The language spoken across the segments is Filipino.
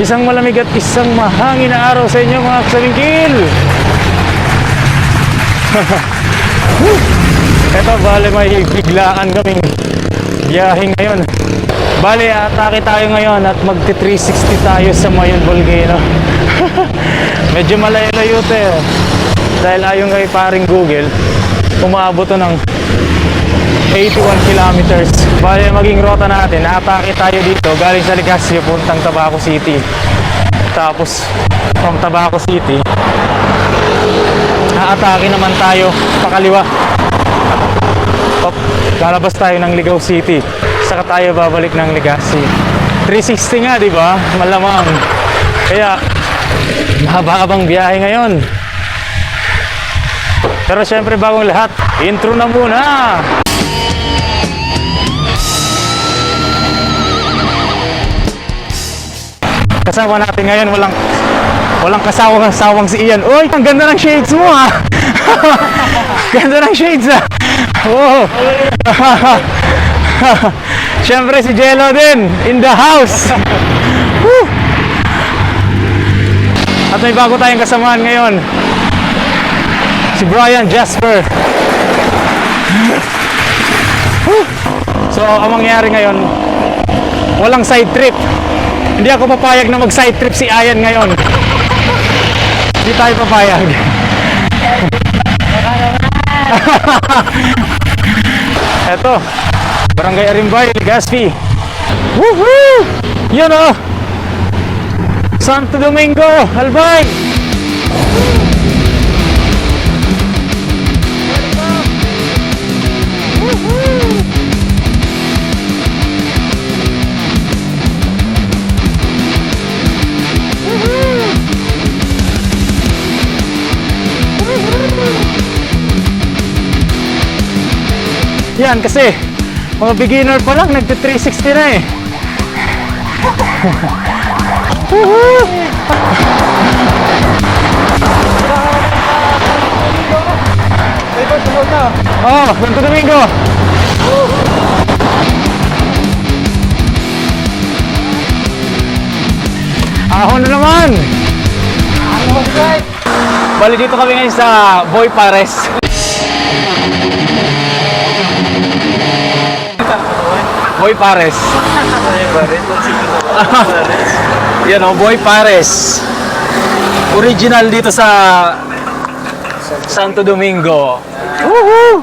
Isang malamig at isang mahangin na araw sa inyo mga kasabingkil. Ito, bale may biglaan kaming biyahe ngayon. Bale, atake tayo ngayon at magti 360 tayo sa Mayon Volcano. Medyo malayo-layo to eh. Dahil ayon kay paring Google, umaabot to ng 81 kilometers. Bale, maging rota natin, atake tayo dito galing sa Ligasio puntang Tabaco City. Tapos, from Tabaco City, aatake naman tayo pakaliwa. Op, lalabas tayo ng Ligaw City. Saka tayo babalik ng Legazpi. 360 nga, di ba? Malamang. Kaya, mahaba-habang biyahe ngayon. Pero syempre bagong lahat, intro na muna! Kasama natin ngayon, walang walang kasawang-sawang si Ian. Uy, ang ganda ng shades mo ha! ganda ng shades ha! Oh. Siyempre si Jello din, in the house! At may bago tayong kasamaan ngayon. Si Brian Jasper. So, ang mangyayari ngayon, walang side trip. Hindi ako papayag na mag-side trip si Ayan ngayon. Hindi tayo papayag. Eto, Barangay Arimbay, Legazpi. Woohoo! Yun oh! Santo Domingo, Albay! Yan kasi mga beginner pa lang nagte 360 na eh. Oh, Santo Domingo. Ahon na naman. Bali dito kami ngayon sa Boy Pares. Boy Pares. Yan o, Boy Pares. Original dito sa Santo Domingo. Woohoo!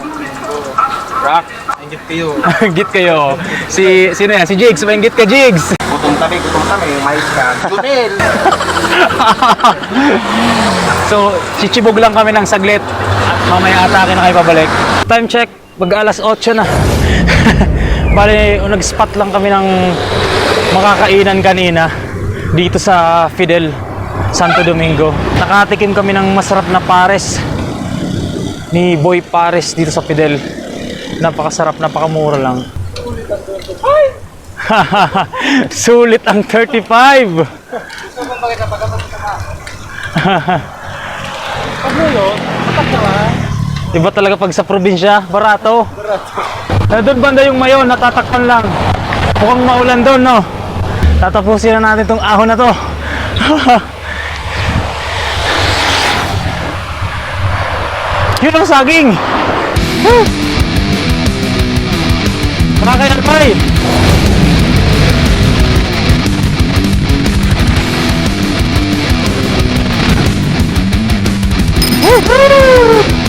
Rock, ingit kayo. Git kayo. Si, sino yan? Si Jigs. Maingit ka, Jigs. Gutong tabi, gutong tabi, mais ka. Gudel! So, chichibog lang kami ng saglit. At mamaya atake na kayo pabalik. Time check. Mag alas 8 na. Bale, nag-spot lang kami ng makakainan kanina dito sa Fidel, Santo Domingo. Nakatikim kami ng masarap na pares ni Boy Pares dito sa Fidel. Napakasarap, napakamura lang. Sulit ang 35. Iba talaga pag sa probinsya, barato. Barato. Doon banda yung mayon, natatakpan lang. Mukhang maulan doon, no? Tatapusin na natin tong ahon na to. Yun ang saging! Woo! Nakakayan pa eh! Woohoo! Woohoo!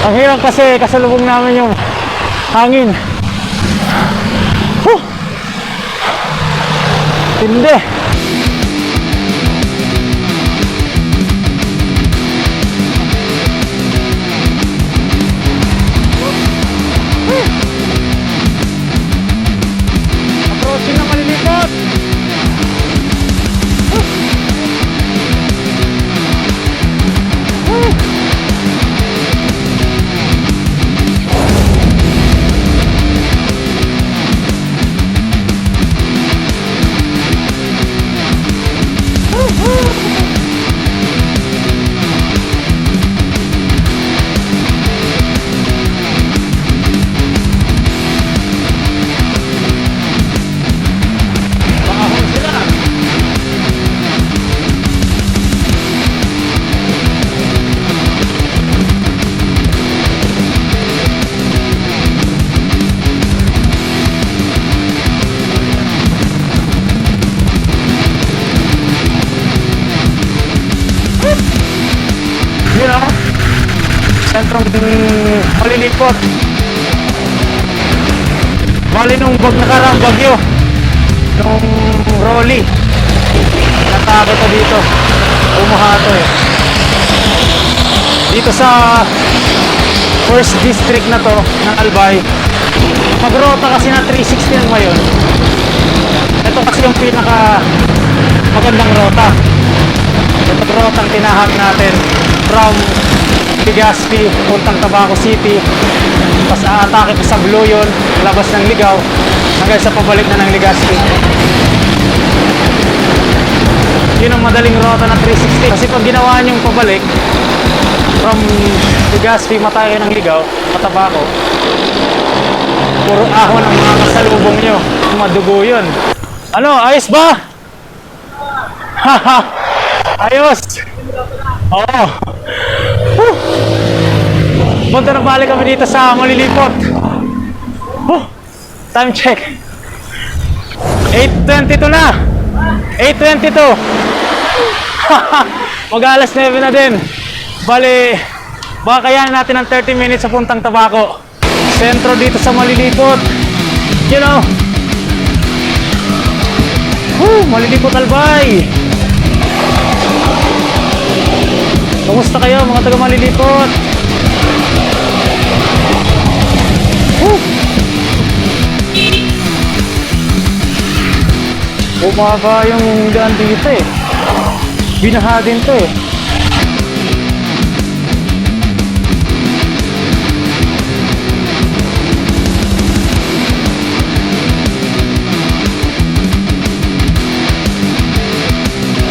Ang hirap kasi kasalubong namin yung hangin. Huh! Tindi. Malilipot. Bali nung bag nakarang bagyo, nung Rolly, natake to dito. Umuhato eh. Dito sa first district na to ng Albay, magrota kasi na 360 yan ngayon. Ito kasi yung pinaka magandang rota. Ito rotang tinahak natin from Legazpi, puntang Tabaco City, tapos aatake pa sa Bluyon, labas ng Ligaw, hanggang sa pabalik na ng Legazpi. Yun ang madaling rota na 360. Kasi pag ginawa niyong pabalik, from Legazpi, matayo ng Ligaw, Matabaco, puro ahon ang mga kasalubong nyo. Madugo yun. Ano, ayos ba? Haha, ayos. Oo. Whew. Punta na balik kami dito sa Malilipot. Whew. Time check. 8.22 na. 8.22. Mag alas 9 na din. Bali, baka kayanin natin ng 30 minutes sa puntang Tabaco. Sentro dito sa Malilipot. You know. Woo, Malilipot Albay. Kumusta kayo mga taga Malilipot? Bumaba yung daan dito eh. Binaha din to eh.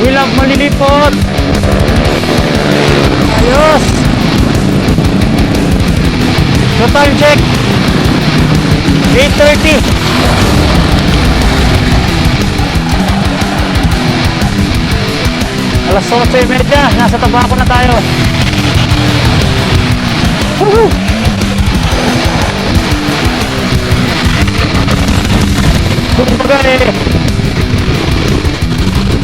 We love Malilipot! Ayos! So time check! 8.30 Alas 8.30, nasa tabako na tayo. Woohoo! Kumbaga eh,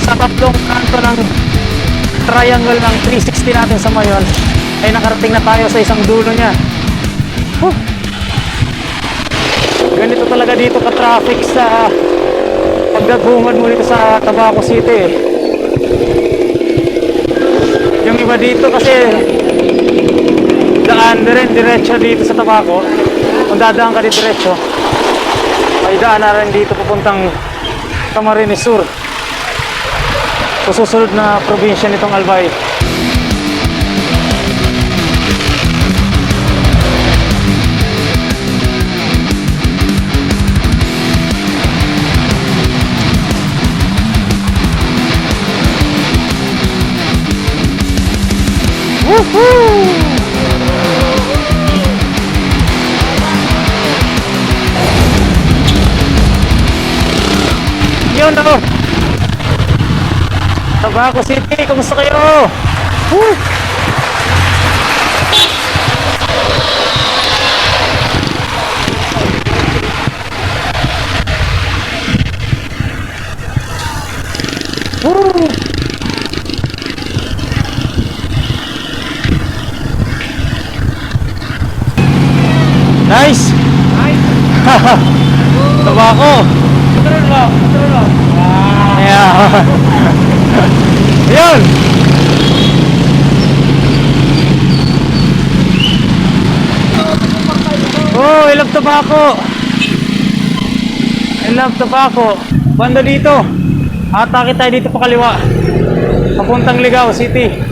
sa tatlong kanto ng triangle ng 360 natin sa Mayon ay nakarating na tayo sa isang dulo niya. Huh. Ganito talaga dito ka-traffic sa pagdagungan mo dito sa Tabaco City. Yung iba dito kasi daan dire diretso dito sa Tabaco. Kung dadaan ka di diretso, may daan na rin dito papuntang Camarines Sur susunod na probinsya nitong Albay. Woohoo! Yun oh! Tabaco City, kumusta kayo? Woo! Nice! Tabaco! Control lang, control lang. Yeah. Yun! Oh, I love tobacco! I love tobacco. Banda dito. Atake tayo dito pa kaliwa. Papuntang Ligaw City.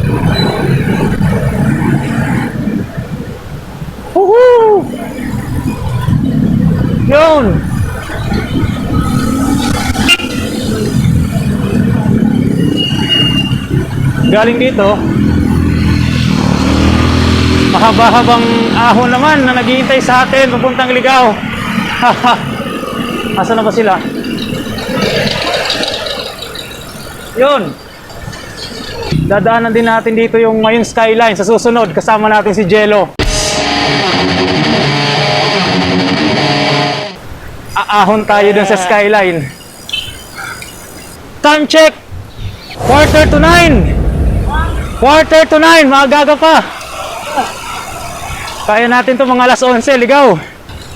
Woohoo! Yun! Galing dito, mahaba-habang ahon naman na naghihintay sa atin papuntang ligaw. Asa na ba sila? Yun. Dadaanan din natin dito yung Mayon Skyline sa susunod. Kasama natin si Jello. Aahon tayo dun sa Skyline. Time check! Quarter to nine! Quarter to nine! Maagaga pa! Kaya natin to mga alas 11, ligaw.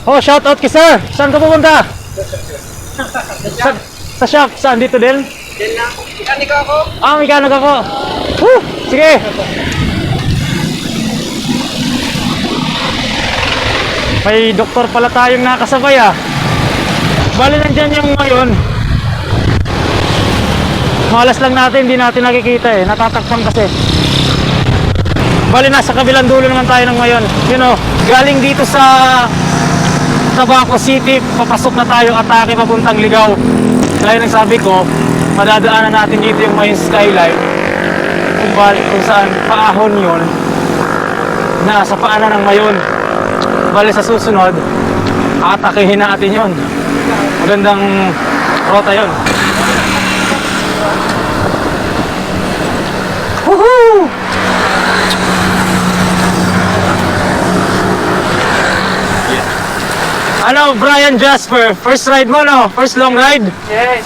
Oh, shout out kay sir. Saan ka pupunta? Sa, sa shop, saan dito din? Mekanik ako. Ah, mekanik ako. Woo! Sige. May doktor pala tayong nakasabay ah. Bali nandyan yung ngayon. Malas lang natin, hindi natin nakikita eh. Natatakpan kasi. Bali nasa kabilang dulo naman tayo ng ngayon. You know, galing dito sa Tabaco City, papasok na tayo atake papuntang Ligaw. Gaya ng sabi ko, madadaanan natin dito yung may skyline. Kung, bali, kung saan paahon yun, na sa paanan ng mayon. Bali sa susunod, atakihin natin yun. Magandang rota yun. Woohoo! Ano, Brian Jasper, first ride mo no? First long ride? Yes.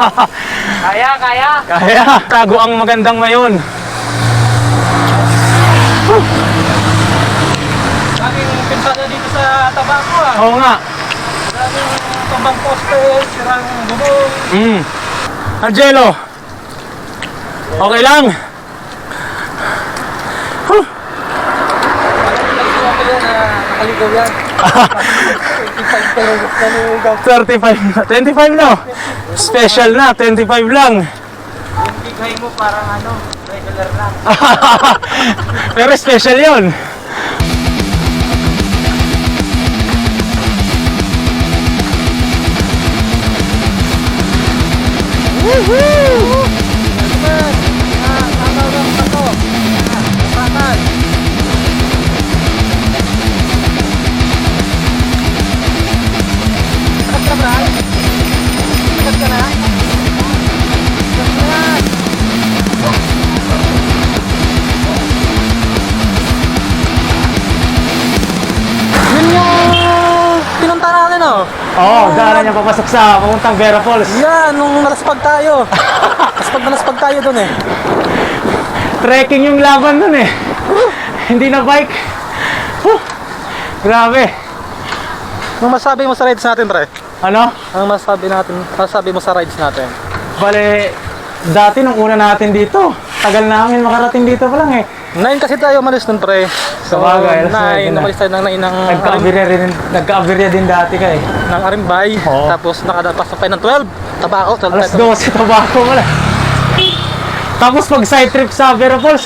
Kaya, kaya. Kaya, tago ang magandang mayon. Daming pinsala dito sa tabako ah. Oo nga. Tumbang poste, sirang bubong. Mm. Angelo. Okay lang. Na nakaligaw yan. 25 pero naligaw. 35, 25 no? Special na, 25 lang. Yung bigay mo parang ano, regular lang. Pero special yon. Yun papasok sa papuntang Vera Falls. Yan, nung nalaspag tayo. Nalaspag na nalaspag tayo dun eh. Trekking yung laban nun eh. Hindi na bike. Huh. Grabe. Anong masabi mo sa rides natin, pre? Ano? Anong masabi natin? Masabi mo sa rides natin? Bale, dati nung una natin dito, tagal namin makarating dito pa lang eh. Nine kasi tayo umalis nun, pre. So, Sabagay, alas nine nine, na. umalis tayo ng nine ng, Arim, Nagka-aberya din, nagka-aberya din dati ka eh. ng Arimbay. Oo. Tapos nakadapas pa tayo ng 12. Tabako, 12 Alas tayo. 12, tabako pala. Tapos pag side trip sa Vera Falls,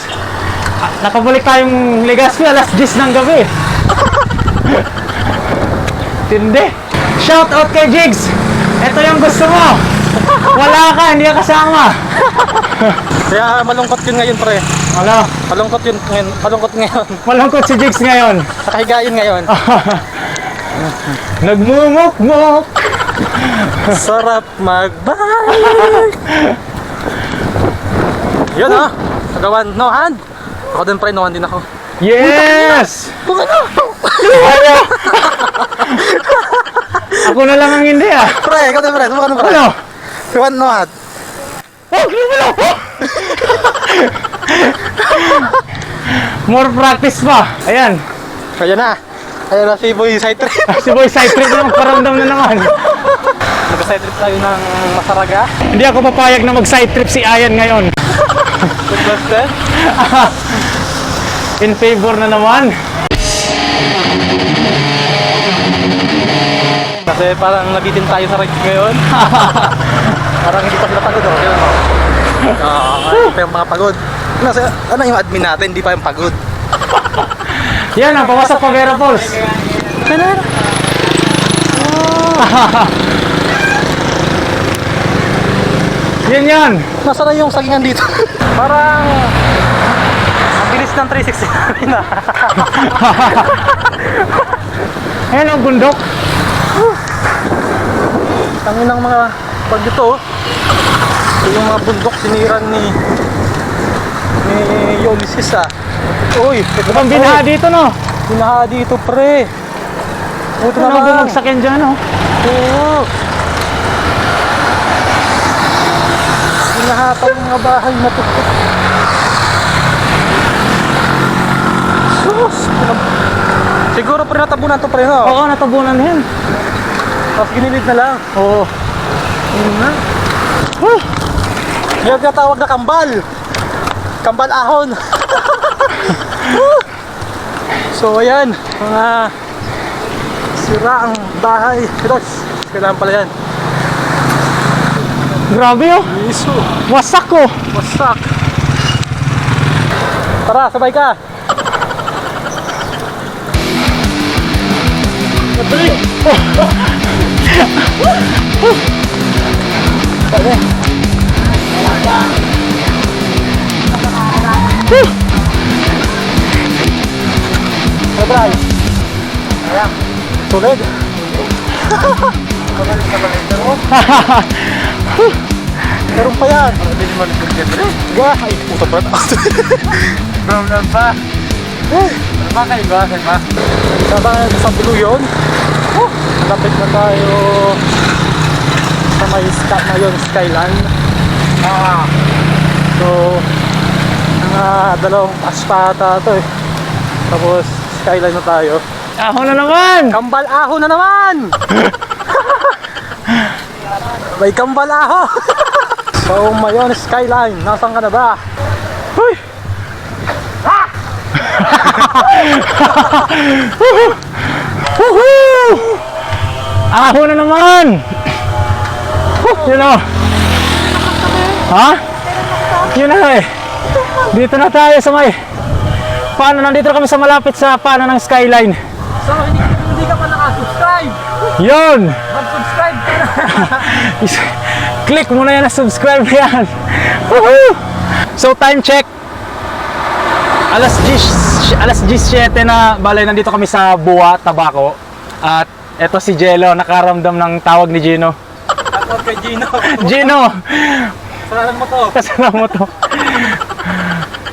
nakabalik tayong Legazpi alas 10 ng gabi. Tindi. Shout out kay Jigs. Ito yung gusto mo. Wala ka, hindi ka kasama. Kaya malungkot yun ngayon, pre. Ano? Malungkot yun ngayon. Malungkot ngayon. Malungkot si Jigs ngayon. Nakahiga yun ngayon. Nagmumukmuk. Sarap magbike. Yun ah. Nagawan. No hand. Ako din, pre. No hand din ako. Yes! Ano? Ano? Ako na lang ang hindi ah. Pre, ikaw din, pre. Subukan mo, pre. Ano? Kung no hand. Oh, lumalaw po! More practice pa. Ayan. Kaya na. Kaya na si Boy side trip. Si Boy side trip na magparamdam na naman. Nag-side trip tayo ng Masaraga. Hindi ako papayag na mag-side trip si Ayan ngayon. Good. In favor na naman. Kasi parang nabitin tayo sa rides ngayon. parang hindi pa sila pagod. Oh. Yun. Ah, hindi pa yung mga pagod. Nasa, ano yung admin natin, hindi pa yung pagod. Yan ang pawasak pa Vera Falls. Yan yan. Nasa na yung sagingan dito? parang ang bilis ng 360 namin ah. Ayan ang bundok. Tangin ng mga pag dito oh. Yung mga bundok siniran ni ni Ulysses ah. Uy, ito Mukhang binaha dito no. Binaha dito pre. Ito na bumagsak yan dyan no. Oo. Binaha pa yung mga bahay na to. Sus! Siguro pre natabunan to pre no? Oo, natabunan na yan. Tapos ginilid na lang. Oo. Yun na. Yung tinatawag na kambal. Kambal ahon. so ayan, mga sira ang bahay. Ito, kailangan pala yan. Grabe oh. Iso, Wasak oh. wasak. Tara, sabay ka. Sabay. Ayan. Tulid. Meron pa yan. Hindi mo nagkakit. Wah, ay puta pa na. Problem pa. Ano ba kayo ba? Ano ba? Saka sa Blue yun. Oh, lapit na tayo sa may sky na yun, skyline. Ah. So, mga dalawang aspata to eh. Tapos, skyline na tayo. Ako na naman! Kambal aho na naman! May kambal aho! so, mayon skyline, nasan ka na ba? Uy! Woohoo! Ako na naman! Huh, yun o. Ha? Yun na eh. Dito na tayo sa may... Paano, nandito kami sa malapit sa paano ng skyline. So, hindi, hindi ka pa nakasubscribe! Yun! Mag-subscribe ka na! Click mo na yan na subscribe na yan. Woohoo! So time check. Alas 10, alas 17 na balay nandito kami sa Buwa, Tabaco. At eto si Jello, nakaramdam ng tawag ni Gino. Ako kay Gino. Gino! Saralan mo to. Kasama mo to.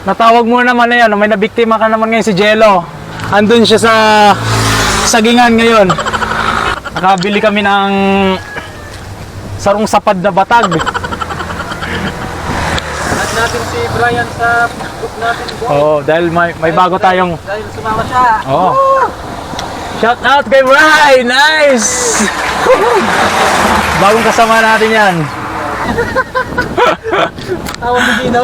Natawag mo naman na yan. May nabiktima ka naman ngayon si Jello. Andun siya sa sagingan ngayon. Nakabili kami ng sarong sapad na batag. At natin si Brian sa group natin. Boy. Oo, dahil may, may bago tayong... Dahil sumama siya. Oo. Shout out kay Bri! Nice! Bagong kasama natin yan. Tawag ni Gino.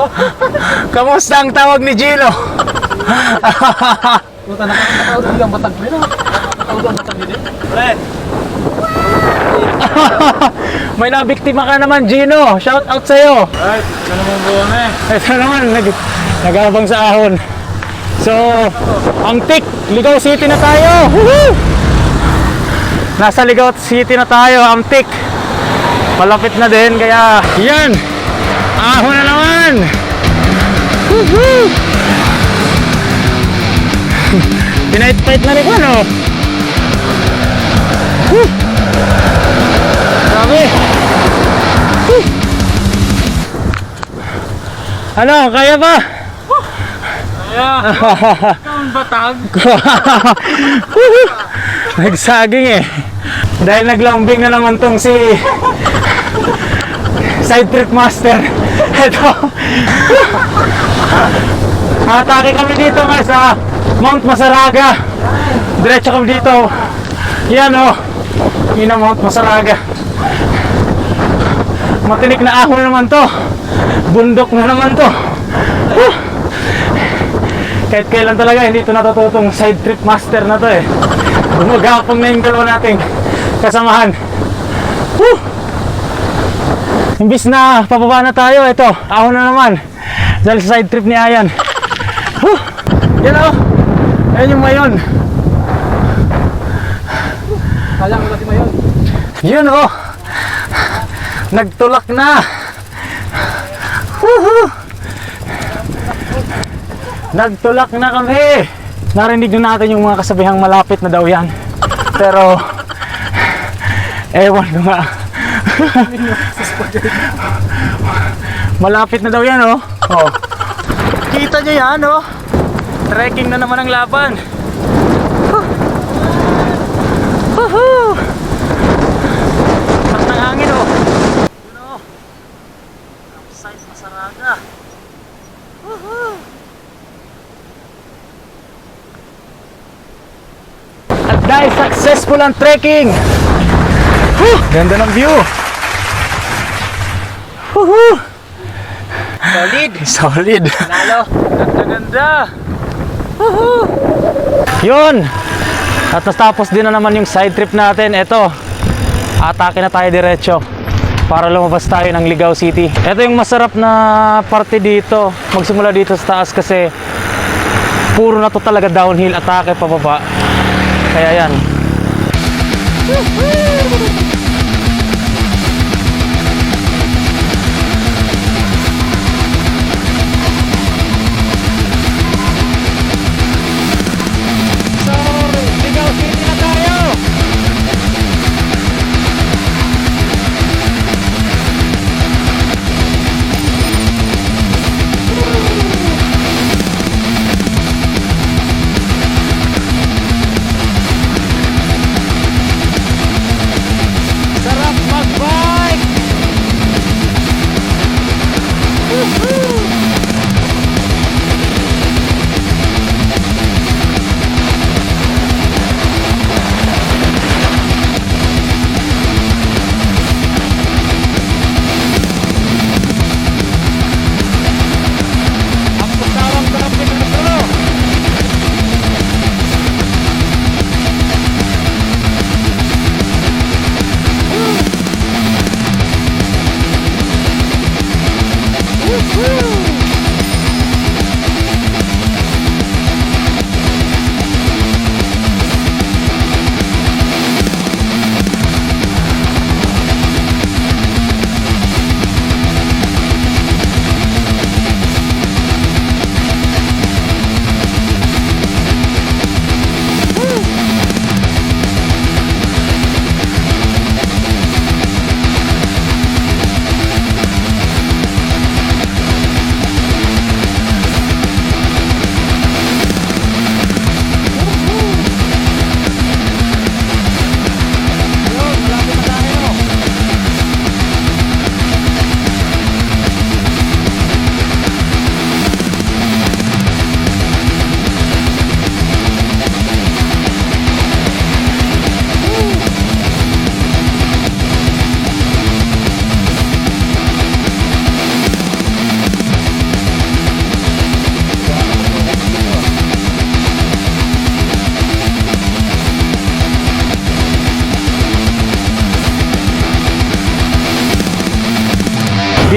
Kamusta ang tawag ni Gino? Puta, nakakatawag din ang batag nila. Nakakatawag ang batag nila. Fred. May nabiktima ka naman, Gino. Shout out sa'yo. Ay, ito naman buwan eh. Ito naman, nag, nagabang sa ahon. So, ang tik, Ligaw City na tayo. Woohoo! Nasa Ligaw City na tayo, ang tik. Malapit na din, kaya yan. Ahon na naman. Woohoo! Pinait-pait na rin ko, no? Woo! Grabe. Woo! Ano, kaya ba? Ang batag. Nagsaging eh. Dahil naglambing na naman tong si Side Trip Master. Ito. Atake kami dito nga sa Mount Masaraga. Diretso kami dito. Yan oh. Yun ang Mount Masaraga. Matinik na ahon na naman to. Bundok na naman to. Whew. Kahit kailan talaga hindi ito natututong side trip master na to eh. Gumagapang na yung dalawa nating kasamahan. Imbis na pababa na tayo, ito, ako na naman. Dahil sa side trip ni Ayan. Woo! Yan o. Ayan yung mayon. Kaya ko kasi mayon. Yun o. Nagtulak na. Woohoo! Nagtulak na kami. Narinig na natin yung mga kasabihang malapit na daw yan. Pero, ewan ko nga. malapit na daw yan oh. oh. Kita nyo yan oh. Trekking na naman ang laban. Huh. Woohoo! Sarap ng hangin oh. Yun oh. Campsite Masaraga. Woohoo! Maskulan Trekking! Whew! Ganda ng view! Woohoo! Solid. Solid! Nalo. Ganda, ganda! Woohoo! Yun! At tapos din na naman yung side trip natin. Ito, atake na tayo diretso para lumabas tayo ng Ligaw City. Ito yung masarap na parte dito. Magsimula dito sa taas kasi puro na to talaga downhill, atake pababa. Kaya yan. So,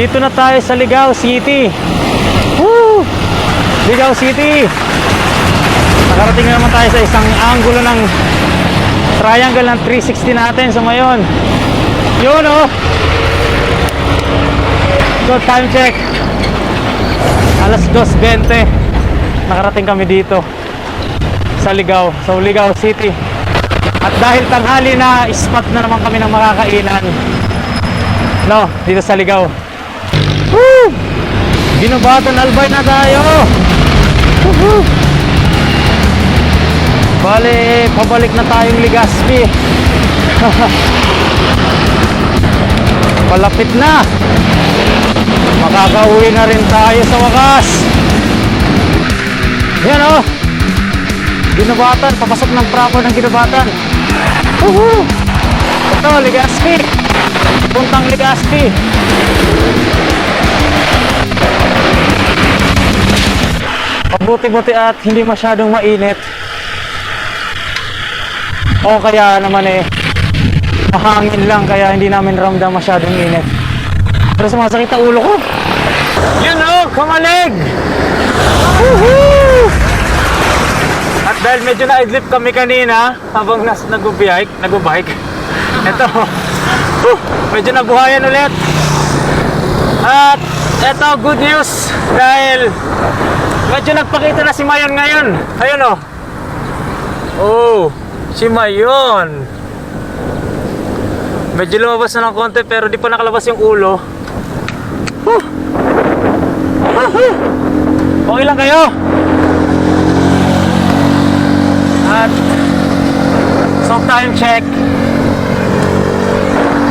Dito na tayo sa Ligaw City. Woo! Ligaw City. Nakarating na naman tayo sa isang angulo ng triangle ng 360 natin sa ngayon. Yun oh. Good time check. Alas 2.20. Nakarating kami dito sa Ligaw, sa Ligaw City. At dahil tanghali na, spot na naman kami ng makakainan. No, dito sa Ligaw. Woo! Ginubatan Albay na tayo! Woohoo! Bale, pabalik na tayong Ligaspi. Palapit na. Makakauwi na rin tayo sa wakas. Yan oh. Ginubatan, papasok ng proper ng ginubatan. Woohoo! Ito, Ligaspi. Puntang Ligaspi. Mabuti-buti at hindi masyadong mainit. O kaya naman eh, mahangin lang kaya hindi namin ramdam masyadong init. Pero sumasakit ang ulo ko. Yun o, kamalig! Woohoo! At dahil medyo na-idlip kami kanina habang nas nag-bike, nag-bike. Ito, huh, medyo nabuhayan ulit. At ito, good news dahil medyo nagpakita na si Mayon ngayon. Ayun o. Oh, si Mayon. Medyo lumabas na ng konti pero di pa nakalabas yung ulo. Huh. Ah, huh. Okay lang kayo? At so time check.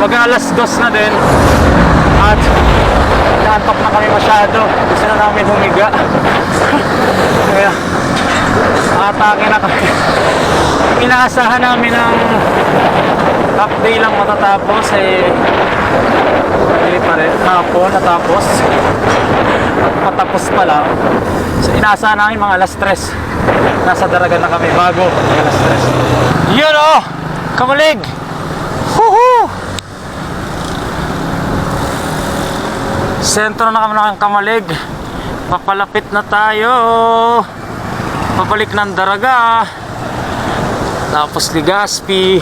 Pag alas dos na din at naantok na kami masyado. Gusto na namin humiga. Kaya atake na kami. Inaasahan namin ng half day lang matatapos eh hindi pa rin. Hapon natapos. Patapos pa lang. So inaasahan namin mga alas 3 nasa daragan na kami bago alas 3 yun oh! Kamalig Woohoo! Sentro na kami ng Kamalig. Papalapit na tayo. Papalik ng Daraga. Tapos Ligaspi.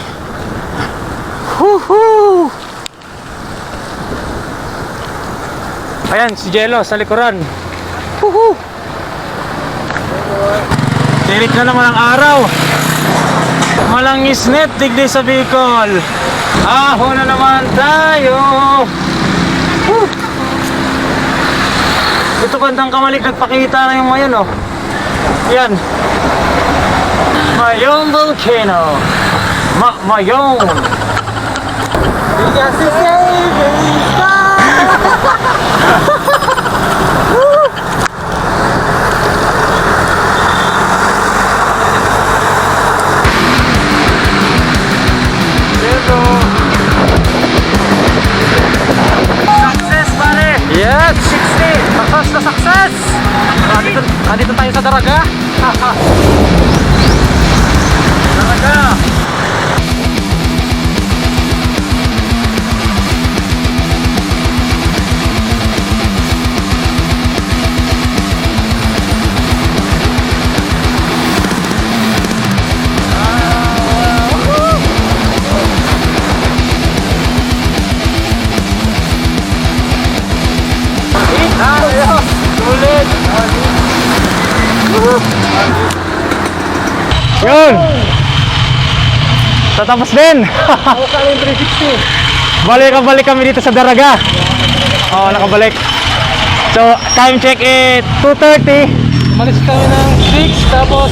Woohoo! Ayan, si Jello sa likuran. Woohoo! Tirik na naman ang araw. Malangis net, digdi sa Bicol. Aho na naman tayo. Woo! Ito bandang kamalik nagpakita na yung mayon oh. Yan. Mayong volcano. Ma mayong. Bigas si savings Dito. Yes! 60! Success na success! Andito, andito tayo sa Daraga. Yun! Tatapos din! 360. Balik-balik kami dito sa Daraga. Oo, nakabalik. So, time check is 2.30. Umalis kami ng 6 tapos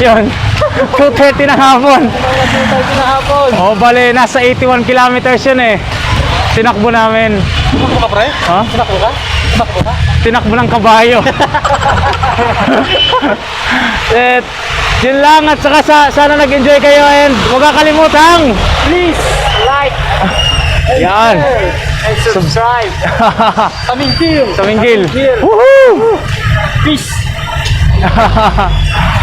Yun. 2.30 na hapon. mga 2.30 na hapon. Oo, bali, nasa 81 kilometers yun eh. Tinakbo namin. Sinakbo ka pre? Ha? Sinakbo ka? Sinakbo ka? Tinakbo ng kabayo. At yun lang at saka sa, sana nag-enjoy kayo and huwag kakalimutan. Please like Yan. and subscribe. Sa Mintil. Sa Minggil. Minggil. Woohoo! Peace.